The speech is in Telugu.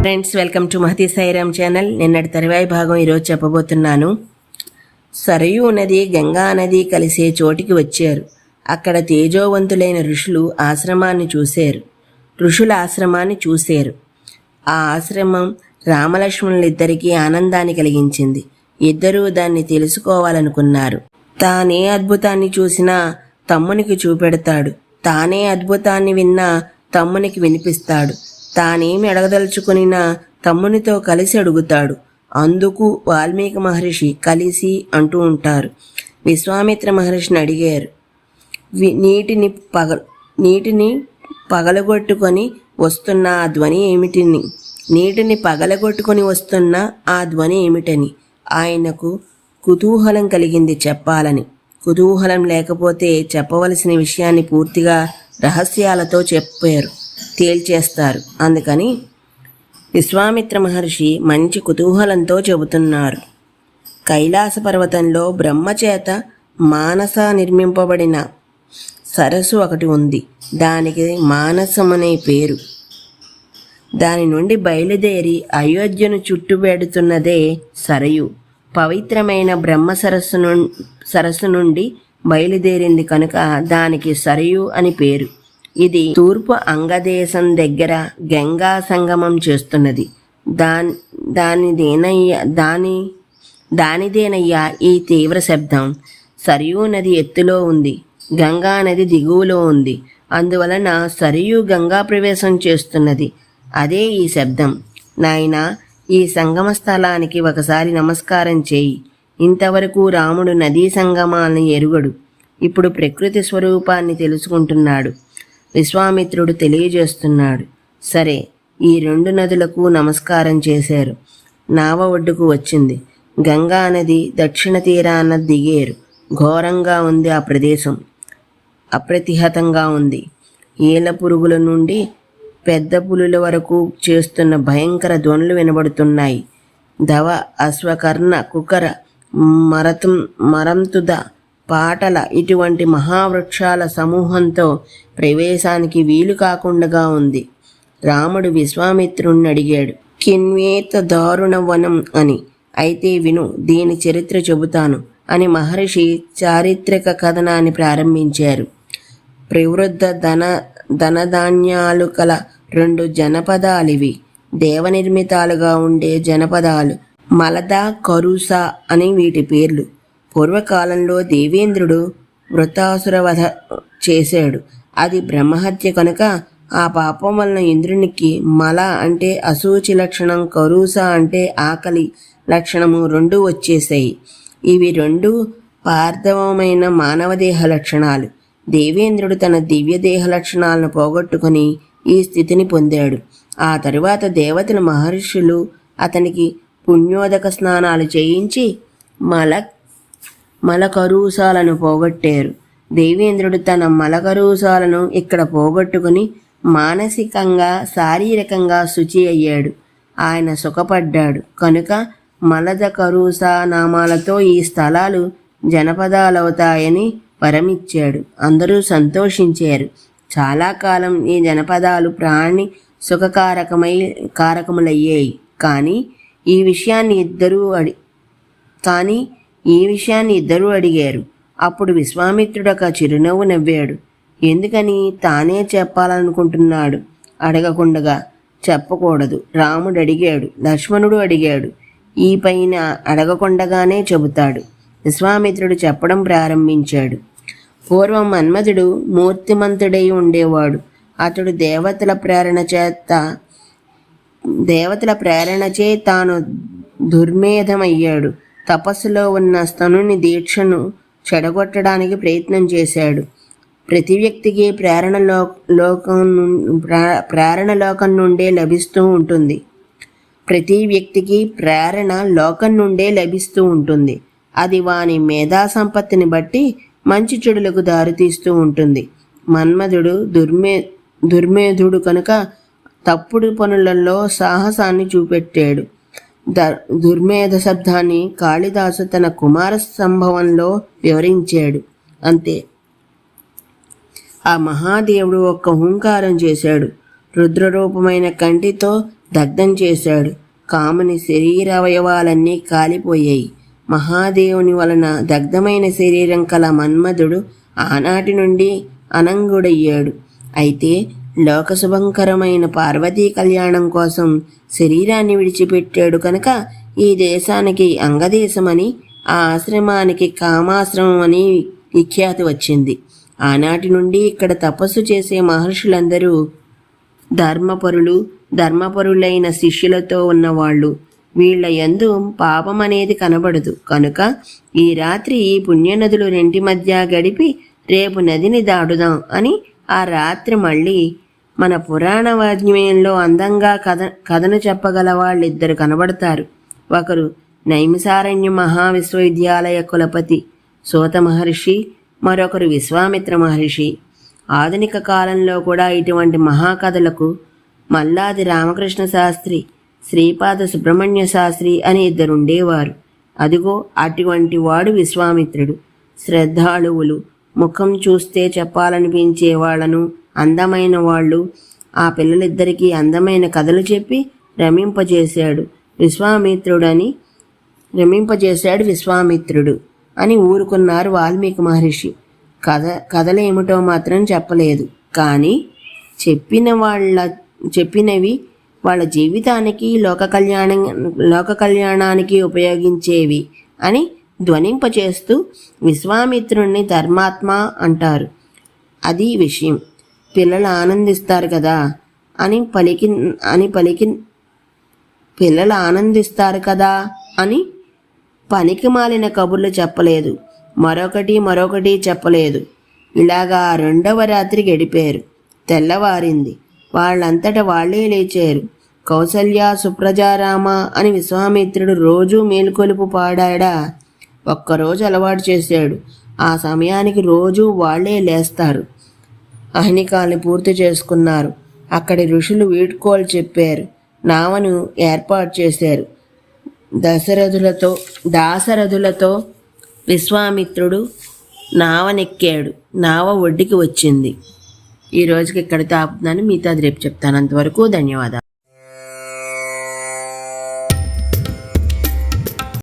Friends welcome to Mahathi Sairam channel నిన్నటి తరువాయి భాగం ఈరోజు చెప్పబోతున్నాను. సరయూ నది గంగా నది కలిసే చోటికి వచ్చారు. అక్కడ తేజోవంతులైన ఋషులు ఆశ్రమాన్ని చూశారు. ఋషుల ఆశ్రమాన్ని చూశారు. ఆ ఆశ్రమం రామలక్ష్మణులిద్దరికీ ఆనందాన్ని కలిగించింది. ఇద్దరూ దాన్ని తెలుసుకోవాలనుకున్నారు. తానే అద్భుతాన్ని చూసినా తమ్మునికి చూపెడతాడు. తానే అద్భుతాన్ని విన్నా తమ్మునికి వినిపిస్తాడు. తానేమి అడగదలుచుకునిన తమ్మునితో కలిసి అడుగుతాడు. అందుకు వాల్మీకి మహర్షి కలిసి అంటూ ఉంటారు. విశ్వామిత్ర మహర్షిని అడిగారు. నీటిని పగ నీటిని పగలగొట్టుకొని వస్తున్న ఆ ధ్వని ఏమిటిని? నీటిని పగలగొట్టుకొని వస్తున్న ఆ ధ్వని ఏమిటని? ఆయనకు కుతూహలం కలిగింది చెప్పాలని. కుతూహలం లేకపోతే చెప్పవలసిన విషయాన్ని పూర్తిగా రహస్యాలతో చెప్పారు. తేల్చేస్తారు. అందుకని విశ్వామిత్ర మహర్షి మంచి కుతూహలంతో చెబుతున్నారు. కైలాస పర్వతంలో బ్రహ్మచేత మానస నిర్మింపబడిన సరస్సు ఒకటి ఉంది. దానికి మానసమనే పేరు. దాని నుండి బయలుదేరి అయోధ్యను చుట్టుపెడుతున్నదే సరయు. పవిత్రమైన బ్రహ్మ సరస్సు ను సరస్సు నుండి బయలుదేరింది కనుక దానికి సరయు అని పేరు. ఇది తూర్పు అంగదేశం దగ్గర గంగా సంగమం చేస్తున్నది. దాని దానిదేనయ్యా దాని దానిదేనయ్యా ఈ తీవ్ర శబ్దం. సరియూ నది ఎత్తులో ఉంది. గంగా నది దిగువలో ఉంది. అందువలన సరియు గంగా ప్రవేశం చేస్తున్నది. అదే ఈ శబ్దం. నాయనా ఈ సంగమ స్థలానికి ఒకసారి నమస్కారం చేయి. ఇంతవరకు రాముడు నదీ సంగమాన్ని ఎరుగడు. ఇప్పుడు ప్రకృతి స్వరూపాన్ని తెలుసుకుంటున్నాడు. విశ్వామిత్రుడు తెలియజేస్తున్నాడు. సరే ఈ రెండు నదులకు నమస్కారం చేశారు. నావ ఒడ్డుకు వచ్చింది. గంగా నది దక్షిణ తీరాన దిగేరు. ఘోరంగా ఉంది ఆ ప్రదేశం. అప్రతిహతంగా ఉంది. ఈల పురుగుల నుండి పెద్ద పులుల వరకు చేస్తున్న భయంకర ధ్వనులు వినబడుతున్నాయి. దవ అశ్వకర్ణ కుకర మరతం మరంతుద పాటల ఇటువంటి మహావృక్షాల సమూహంతో ప్రవేశానికి వీలు కాకుండా ఉంది. రాముడు విశ్వామిత్రుణ్ణి అడిగాడు కిన్వేత దారుణ వనం అని. అయితే విను దీని చరిత్ర చెబుతాను అని మహర్షి చారిత్రక కథనాన్ని ప్రారంభించారు. ప్రవృద్ధ ధన ధనధాన్యాలు కల రెండు జనపదాలివి. దేవనిర్మితాలుగా ఉండే జనపదాలు మలద కరుస అని వీటి పేర్లు. పూర్వకాలంలో దేవేంద్రుడు వృతాసుర వధ చేశాడు. అది బ్రహ్మహత్య కనుక ఆ పాపం వలన ఇంద్రునికి మల అంటే అసూచి లక్షణం కరుస అంటే ఆకలి లక్షణము రెండు వచ్చేసాయి ఇవి రెండు పార్థవమైన మానవదేహ లక్షణాలు. దేవేంద్రుడు తన దివ్యదేహ లక్షణాలను పోగొట్టుకుని ఈ స్థితిని పొందాడు. ఆ తరువాత దేవతల మహర్షులు అతనికి పుణ్యోదక స్నానాలు చేయించి మల మలకరూసాలను పోగొట్టారు. దేవేంద్రుడు తన మలకరూసాలను ఇక్కడ పోగొట్టుకుని మానసికంగా శారీరకంగా శుచి అయ్యాడు. ఆయన సుఖపడ్డాడు. కనుక మలద కరూస నామాలతో ఈ స్థలాలు జనపదాలవుతాయని వరమిచ్చాడు. అందరూ సంతోషించారు. చాలా కాలం ఈ జనపదాలు ప్రాణి సుఖకారకమై కారకములయ్యాయి. కానీ ఈ విషయాన్ని ఇద్దరూ అడి కానీ ఈ విషయాన్ని ఇద్దరూ అడిగారు. అప్పుడు విశ్వామిత్రుడు ఒక చిరునవ్వు నవ్వాడు. ఎందుకని? తానే చెప్పాలనుకుంటున్నాడు. అడగకుండగా చెప్పకూడదు. రాముడు అడిగాడు లక్ష్మణుడు అడిగాడు. ఈ పైన అడగకుండగానే చెబుతాడు. విశ్వామిత్రుడు చెప్పడం ప్రారంభించాడు. పూర్వం మన్మధుడు మూర్తిమంతుడై ఉండేవాడు. అతడు దేవతల ప్రేరణ చేత దేవతల ప్రేరణచే తాను దుర్మేధమయ్యాడు. తపస్సులో ఉన్న స్తనుని దీక్షను చెడగొట్టడానికి ప్రయత్నం చేశాడు. ప్రతి వ్యక్తికి ప్రేరణ లో లోకం ను- ప్రేరణ లోకం నుండే లభిస్తూ ఉంటుంది. ప్రతి వ్యక్తికి ప్రేరణ లోకం నుండే లభిస్తూ ఉంటుంది. అది వాని మేధా సంపత్తిని బట్టి మంచి చెడులకు దారితీస్తూ ఉంటుంది. మన్మధుడు దుర్మే దుర్మేధుడు కనుక తప్పుడు పనులలో సాహసాన్ని చూపెట్టాడు. దుర్మేధ శబ్దాన్ని కాళిదాసు తన కుమార సంభవంలో వివరించాడు. అంతే. ఆ మహాదేవుడు ఒక్క హుంకారం చేశాడు. రుద్రరూపమైన కంటితో దగ్ధం చేశాడు. కాముని శరీర అవయవాలన్నీ కాలిపోయాయి. మహాదేవుని వలన దగ్ధమైన శరీరం కల మన్మధుడు ఆనాటి నుండి అనంగుడయ్యాడు. అయితే లోకశుభంకరమైన పార్వతీ కళ్యాణం కోసం శరీరాన్ని విడిచిపెట్టాడు కనుక ఈ దేశానికి అంగదేశమని ఆ ఆశ్రమానికి కామాశ్రమం అని విఖ్యాతి వచ్చింది. ఆనాటి నుండి ఇక్కడ తపస్సు చేసే మహర్షులందరూ ధర్మపరులు ధర్మపరులైన శిష్యులతో ఉన్నవాళ్ళు. వీళ్ళ యందు పాపం అనేది కనబడదు. కనుక ఈ రాత్రి ఈ పుణ్యనదులు రెంటి మధ్య గడిపి రేపు నదిని దాటుదాం అని ఆ రాత్రి మళ్ళీ మన పురాణ వాజ్ఞమయంలో అందంగా కథ కథను చెప్పగల వాళ్ళిద్దరు కనబడతారు. ఒకరు నైమిసారణ్య మహావిశ్వవిద్యాలయ కులపతి సోత మహర్షి మరొకరు విశ్వామిత్ర మహర్షి. ఆధునిక కాలంలో కూడా ఇటువంటి మహాకథలకు మల్లాది రామకృష్ణ శాస్త్రి శ్రీపాద సుబ్రహ్మణ్య శాస్త్రి అని ఇద్దరుండేవారు. అదిగో అటువంటి వాడు విశ్వామిత్రుడు. శ్రద్ధాళువులు ముఖం చూస్తే చెప్పాలనిపించే వాళ్ళను అందమైన వాళ్ళు ఆ పిల్లలిద్దరికీ అందమైన కథలు చెప్పి రమింపజేశాడు విశ్వామిత్రుడని రమింపజేశాడు విశ్వామిత్రుడు అని ఊరుకున్నారు వాల్మీకి మహర్షి. కథ కథలేమిటో మాత్రం చెప్పలేదు. కానీ చెప్పిన వాళ్ళ చెప్పినవి వాళ్ళ జీవితానికి లోక కళ్యాణం లోక కళ్యాణానికి ఉపయోగించేవి అని ధ్వనింపచేస్తూ విశ్వామిత్రుణ్ణి ధర్మాత్మ అంటారు. అది విషయం. పిల్లలు ఆనందిస్తారు కదా అని పలికి అని పలికి పిల్లలు ఆనందిస్తారు కదా అని పనికి మాలిన కబుర్లు చెప్పలేదు. మరొకటి మరొకటి చెప్పలేదు. ఇలాగా రెండవ రాత్రి గడిపారు. తెల్లవారింది. వాళ్ళంతట వాళ్ళే లేచారు. కౌసల్య సుప్రజారామ అని విశ్వామిత్రుడు రోజూ మేలుకొలుపు పాడాడా? ఒక్కరోజు అలవాటు చేశాడు. ఆ సమయానికి రోజూ వాళ్ళే లేస్తారు. అహ్నికాల్ని పూర్తి చేసుకున్నారు. అక్కడి ఋషులు వీడ్కోలు చెప్పారు. నావను ఏర్పాటు చేశారు. దశరథులతో దాశరథులతో విశ్వామిత్రుడు నావనెక్కాడు. నావ ఒడ్డుకి వచ్చింది. ఈ రోజుకి ఇక్కడ ఆపుతున్నాను మిగతాది అది రేపు చెప్తాను. అంతవరకు ధన్యవాదాలు.